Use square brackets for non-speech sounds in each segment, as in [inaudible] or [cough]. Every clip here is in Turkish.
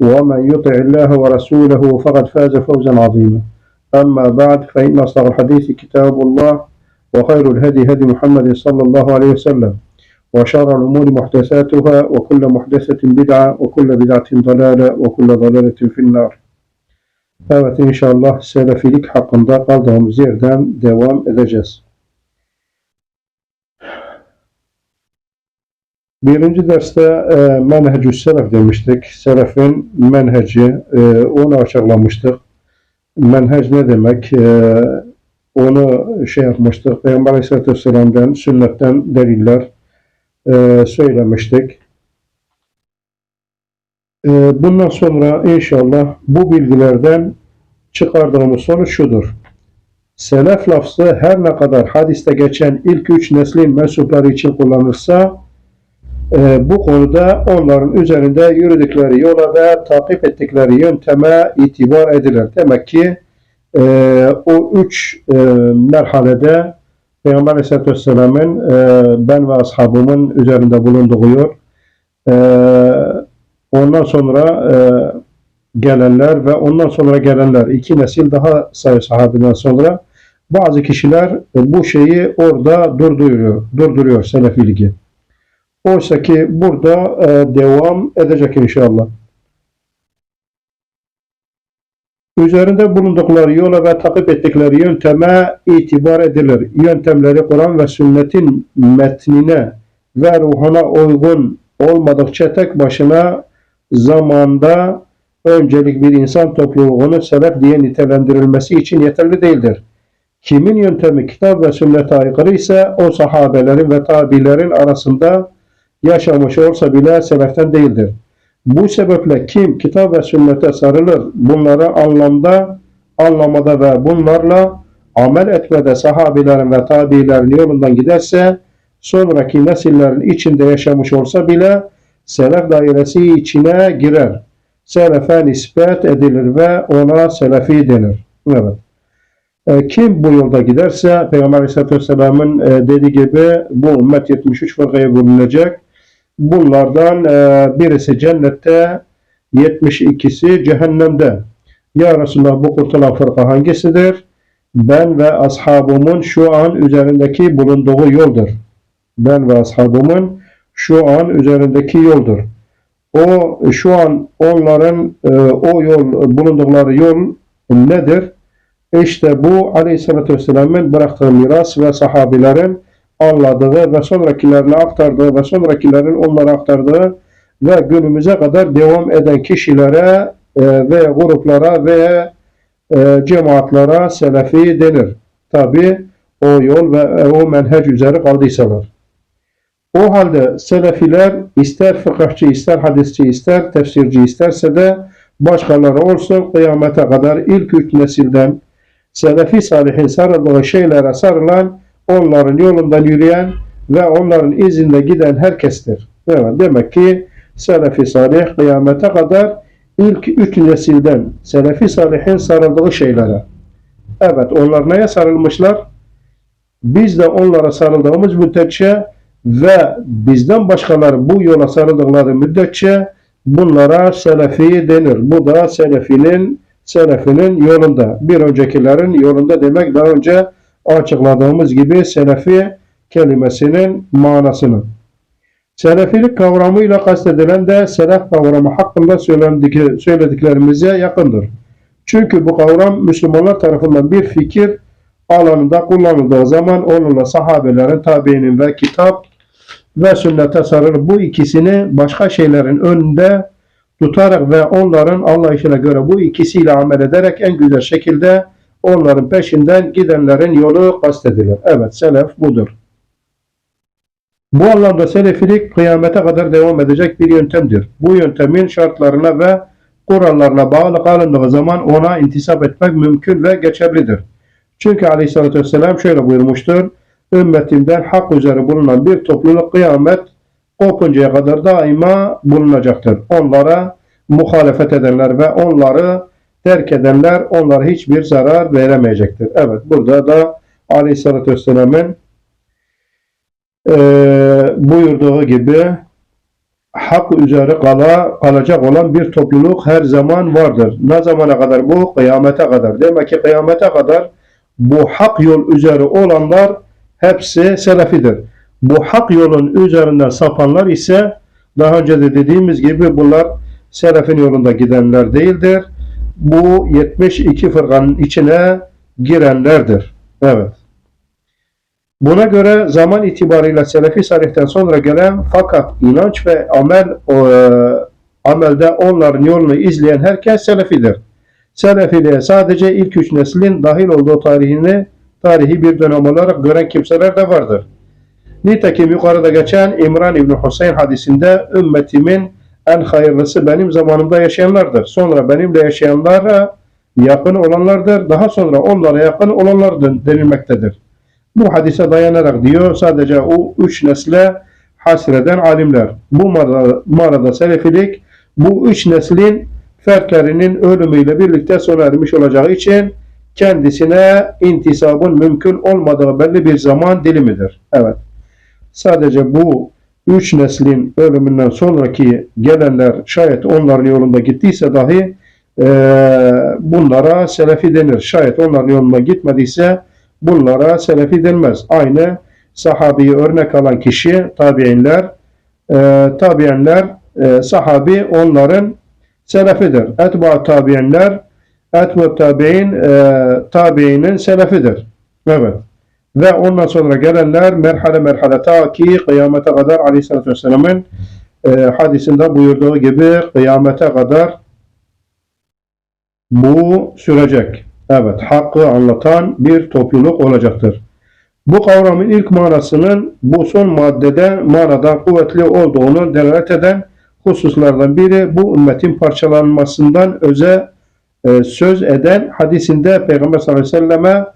ومن يطع الله ورسوله فقد فاز فوزا عظيما أما بعد فإن أصدق الحديث كتاب الله وخير الهدي هدي محمد صلى الله عليه وسلم وشر الأمور محدثاتها وكل محدثة بدعة وكل بدعة ضلالة وكل ضلالة في النار Evet inşallah Selefilik hakkında kaldığımız yerden devam edeceğiz. Birinci derste e, menhecü selef demiştik. Selefin menheci, e, onu açıklamıştık. Menhec ne demek? E, onu şey yapmıştık. Peygamber Aleyhisselatü Vesselam'dan, sünnetten deliller e, söylemiştik. E, bundan sonra inşallah bu bilgilerden çıkardığımız sonuç şudur. Selef lafzı her ne kadar hadiste geçen ilk üç neslin mensupları için kullanılsa e, bu konuda onların üzerinde yürüdükleri yola ve takip ettikleri yönteme itibar edilir. Demek ki e, o üç e, merhalede Peygamber Aleyhisselatü Vesselam'ın e, ben ve ashabımın üzerinde bulunduğu yol e, ondan sonra e, gelenler ve ondan sonra gelenler iki nesil daha sayı sahabeden sonra bazı kişiler bu şeyi orada durduruyor, durduruyor selefiliği. Oysa ki burada e, devam edecek inşallah. Üzerinde bulundukları yola ve takip ettikleri yönteme itibar edilir. Yöntemleri Kur'an ve sünnetin metnine ve ruhuna uygun olmadıkça tek başına zamanda öncelik bir insan topluluğunu selef diye nitelendirilmesi için yeterli değildir. Kimin yöntemi kitap ve sünnete aykırı ise o sahabelerin ve tabilerin arasında yaşamış olsa bile seleften değildir. Bu sebeple kim kitap ve sünnete sarılır, bunları anlamda, anlamada ve bunlarla amel etmede sahabilerin ve tabilerin yolundan giderse, sonraki nesillerin içinde yaşamış olsa bile selef dairesi içine girer. Selefe nispet edilir ve ona selefi denir. Evet. E, kim bu yolda giderse Peygamber Aleyhisselatü Vesselam'ın e, dediği gibi bu ümmet 73 fırkaya bölünecek. Bunlardan e, birisi cennette, 72'si cehennemde. Ya Resulallah bu kurtulan fırka hangisidir? Ben ve ashabımın şu an üzerindeki bulunduğu yoldur. Ben ve ashabımın şu an üzerindeki yoldur. O şu an onların e, o yol bulundukları yol nedir? İşte bu Aleyhisselatü Vesselam'ın bıraktığı miras ve sahabilerin anladığı ve sonrakilerine aktardığı ve sonrakilerin onlara aktardığı ve günümüze kadar devam eden kişilere e, ve gruplara ve e, cemaatlara selefi denir. Tabi o yol ve e, o menhec üzere kaldıysalar. O halde selefiler ister fıkıhçı, ister hadisçi, ister tefsirci isterse de başkaları olsun kıyamete kadar ilk üç nesilden selefi salihin sarıldığı şeylere sarılan onların yolundan yürüyen ve onların izinde giden herkestir. Evet, demek ki Selefi Salih kıyamete kadar ilk üç nesilden Selefi Salih'in sarıldığı şeylere. Evet, onlar neye sarılmışlar? Biz de onlara sarıldığımız müddetçe ve bizden başkaları bu yola sarıldıkları müddetçe bunlara Selefi denir. Bu da Selefinin Selefinin yolunda. Bir öncekilerin yolunda demek daha önce açıkladığımız gibi selefi kelimesinin manasını. Selefilik kavramıyla kastedilen de selef kavramı hakkında söylediklerimize yakındır. Çünkü bu kavram Müslümanlar tarafından bir fikir alanında kullanıldığı zaman onunla sahabelerin, tabiinin ve kitap ve sünnete sarılır. Bu ikisini başka şeylerin önünde tutarak ve onların anlayışına göre bu ikisiyle amel ederek en güzel şekilde onların peşinden gidenlerin yolu kastedilir. Evet, selef budur. Bu anlamda selefilik kıyamete kadar devam edecek bir yöntemdir. Bu yöntemin şartlarına ve kurallarına bağlı kalındığı zaman ona intisap etmek mümkün ve geçerlidir. Çünkü aleyhissalatü vesselam şöyle buyurmuştur. Ümmetimden hak üzere bulunan bir topluluk kıyamet kopuncaya kadar daima bulunacaktır. Onlara muhalefet edenler ve onları terk edenler onlara hiçbir zarar veremeyecektir. Evet burada da aleyhissalatü vesselamın eee buyurduğu gibi hak üzere kala, kalacak olan bir topluluk her zaman vardır. Ne zamana kadar bu? Kıyamete kadar. Demek ki kıyamete kadar bu hak yol üzere olanlar hepsi selefidir. Bu hak yolun üzerinden sapanlar ise daha önce de dediğimiz gibi bunlar selefin yolunda gidenler değildir. Bu 72 fırkanın içine girenlerdir. Evet. Buna göre zaman itibarıyla Selefi Salih'ten sonra gelen fakat inanç ve amel e, amelde onların yolunu izleyen herkes Selefidir. Selefiliğe sadece ilk üç neslin dahil olduğu tarihini tarihi bir dönem olarak gören kimseler de vardır. Nitekim yukarıda geçen İmran İbni Hüseyin hadisinde ümmetimin en hayırlısı benim zamanımda yaşayanlardır. Sonra benimle yaşayanlara yakın olanlardır. Daha sonra onlara yakın olanlardır denilmektedir. Bu hadise dayanarak diyor sadece o üç nesle hasreden alimler. Bu marada, marada selefilik bu üç neslin fertlerinin ölümüyle birlikte sona ermiş olacağı için kendisine intisabın mümkün olmadığı belli bir zaman dilimidir. Evet. Sadece bu üç neslin ölümünden sonraki gelenler şayet onların yolunda gittiyse dahi e, bunlara selefi denir. Şayet onların yolunda gitmediyse bunlara selefi denmez. Aynı sahabeyi örnek alan kişi tabiinler, e, tabiinler e, sahabi onların selefidir. Etba tabiinler etba tabiin e, tabiinin selefidir. Evet. Ve ondan sonra gelenler merhale merhale ta ki kıyamete kadar aleyhissalatü vesselamın e, hadisinde buyurduğu gibi kıyamete kadar bu sürecek. Evet, hakkı anlatan bir topluluk olacaktır. Bu kavramın ilk manasının bu son maddede manadan kuvvetli olduğunu delalet eden hususlardan biri bu ümmetin parçalanmasından öze e, söz eden hadisinde Peygamber sallallahu aleyhi ve selleme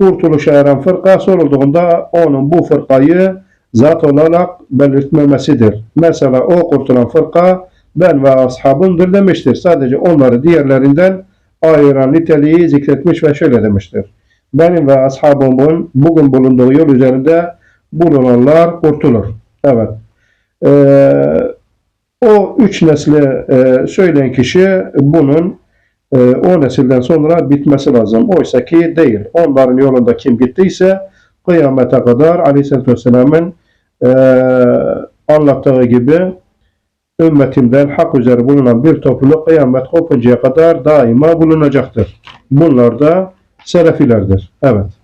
kurtuluşa eren fırka sorulduğunda onun bu fırkayı zat olarak belirtmemesidir. Mesela o kurtulan fırka ben ve ashabımdır demiştir. Sadece onları diğerlerinden ayıran niteliği zikretmiş ve şöyle demiştir. Benim ve ashabımın bugün bulunduğu yol üzerinde bulunanlar kurtulur. Evet. Ee, o üç nesli e, söyleyen kişi bunun e, o nesilden sonra bitmesi lazım. Oysa ki değil. Onların yolunda kim gittiyse kıyamete kadar Aleyhisselatü Vesselam'ın e, anlattığı gibi ümmetimden hak üzere bulunan bir topluluk kıyamet kopuncaya kadar daima bulunacaktır. Bunlar da selefilerdir. Evet.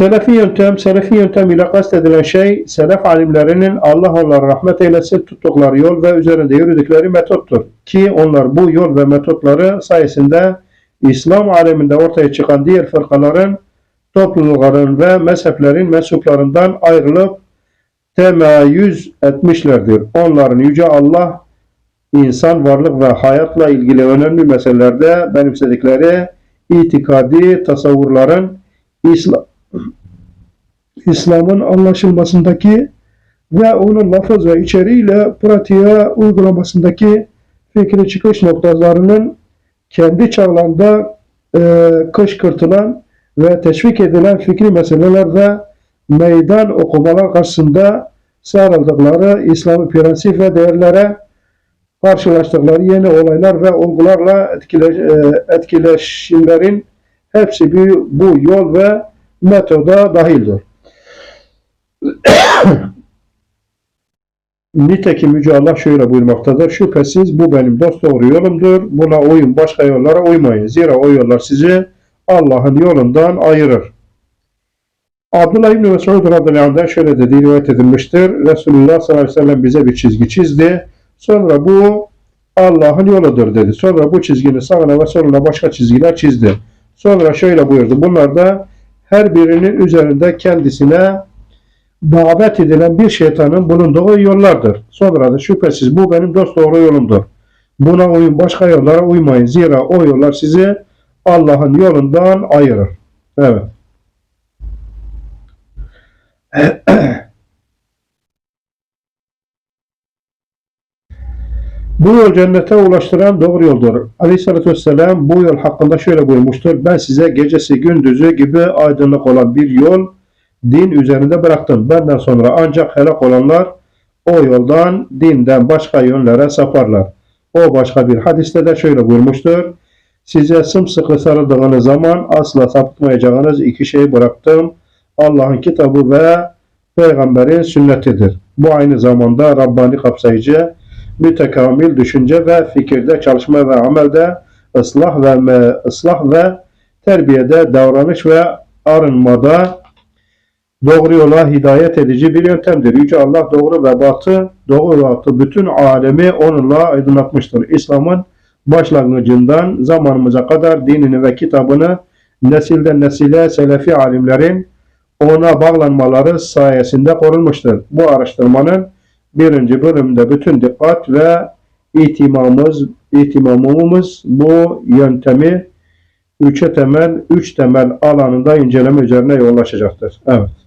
Selefi yöntem, selefi yöntem ile kastedilen şey, selef alimlerinin Allah onlara rahmet eylesin tuttukları yol ve üzerinde yürüdükleri metottur. Ki onlar bu yol ve metotları sayesinde İslam aleminde ortaya çıkan diğer fırkaların, toplulukların ve mezheplerin mensuplarından ayrılıp temayüz etmişlerdir. Onların Yüce Allah insan varlık ve hayatla ilgili önemli meselelerde benimsedikleri itikadi tasavvurların İslam, İslam'ın anlaşılmasındaki ve onun lafız ve içeriğiyle pratiğe uygulamasındaki fikri çıkış noktalarının kendi çağlarında e, kışkırtılan ve teşvik edilen fikri meseleler ve meydan okumalar karşısında sarıldıkları İslami prensip ve değerlere karşılaştıkları yeni olaylar ve olgularla etkile, e, etkileşimlerin hepsi bu yol ve metoda dahildir. [coughs] Nitekim Yüce Allah şöyle buyurmaktadır. Şüphesiz bu benim dost doğru yolumdur. Buna uyun başka yollara uymayın. Zira o yollar sizi Allah'ın yolundan ayırır. Abdullah İbni Mesud radıyallahu şöyle dediği rivayet edilmiştir. Resulullah sallallahu aleyhi ve sellem bize bir çizgi çizdi. Sonra bu Allah'ın yoludur dedi. Sonra bu çizginin sağına ve soluna başka çizgiler çizdi. Sonra şöyle buyurdu. Bunlar da her birinin üzerinde kendisine davet edilen bir şeytanın bulunduğu yollardır. Sonra da şüphesiz bu benim dost doğru yolumdur. Buna uyun başka yollara uymayın. Zira o yollar sizi Allah'ın yolundan ayırır. Evet. [clears throat] Bu yol cennete ulaştıran doğru yoldur. Aleyhissalatü vesselam bu yol hakkında şöyle buyurmuştur. Ben size gecesi gündüzü gibi aydınlık olan bir yol din üzerinde bıraktım. Benden sonra ancak helak olanlar o yoldan dinden başka yönlere saparlar. O başka bir hadiste de şöyle buyurmuştur. Size sımsıkı sarıldığınız zaman asla sapıtmayacağınız iki şeyi bıraktım. Allah'ın kitabı ve peygamberin sünnetidir. Bu aynı zamanda Rabbani kapsayıcı, mütekamil düşünce ve fikirde çalışma ve amelde ıslah ve ıslah ve terbiyede davranış ve arınmada doğru yola hidayet edici bir yöntemdir. Yüce Allah doğru ve batı, doğru ve batı bütün alemi onunla aydınlatmıştır. İslam'ın başlangıcından zamanımıza kadar dinini ve kitabını nesilden nesile selefi alimlerin ona bağlanmaları sayesinde korunmuştur. Bu araştırmanın birinci bölümünde bütün dikkat ve itimamımız, itimamımız bu yöntemi üçe temel, üç temel alanında inceleme üzerine yoğunlaşacaktır. Evet.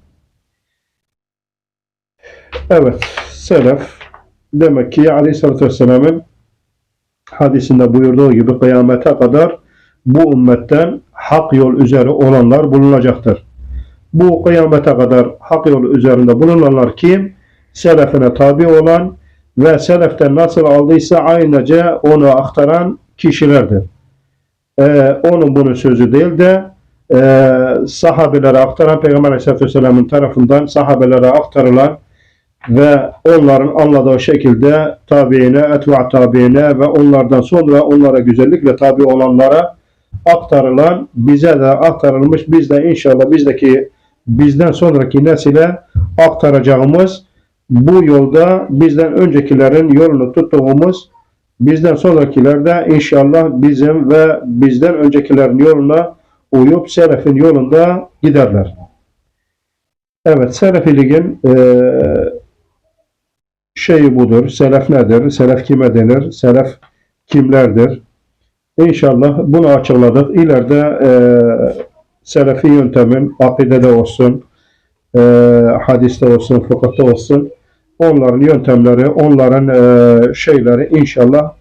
Evet, selef demek ki Aleyhisselatü Vesselam'ın hadisinde buyurduğu gibi kıyamete kadar bu ümmetten hak yol üzere olanlar bulunacaktır. Bu kıyamete kadar hak yolu üzerinde bulunanlar kim? Selefine tabi olan ve seleften nasıl aldıysa aynıca onu aktaran kişilerdir. Ee, onun bunun sözü değil de e, sahabelere aktaran Peygamber Aleyhisselatü Vesselam'ın tarafından sahabelere aktarılan ve onların anladığı şekilde tabiine, etva tabiine ve onlardan sonra onlara güzellikle tabi olanlara aktarılan, bize de aktarılmış, biz de inşallah bizdeki bizden sonraki nesile aktaracağımız bu yolda bizden öncekilerin yolunu tuttuğumuz bizden sonrakiler de inşallah bizim ve bizden öncekilerin yoluna uyup selefin yolunda giderler. Evet, selefiliğin eee şeyi budur. Selef nedir? Selef kime denir? Selef kimlerdir? İnşallah bunu açıkladık. İleride e, selefi yöntemin akidede olsun, e, hadiste olsun, fıkıhta olsun onların yöntemleri, onların e, şeyleri inşallah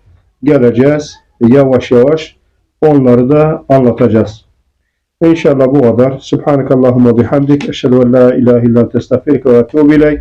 geleceğiz. Yavaş yavaş onları da anlatacağız. İnşallah bu kadar. Subhanakallahumma bihamdik. Eşhedü en la ilahe illa ve etûbü ileyk.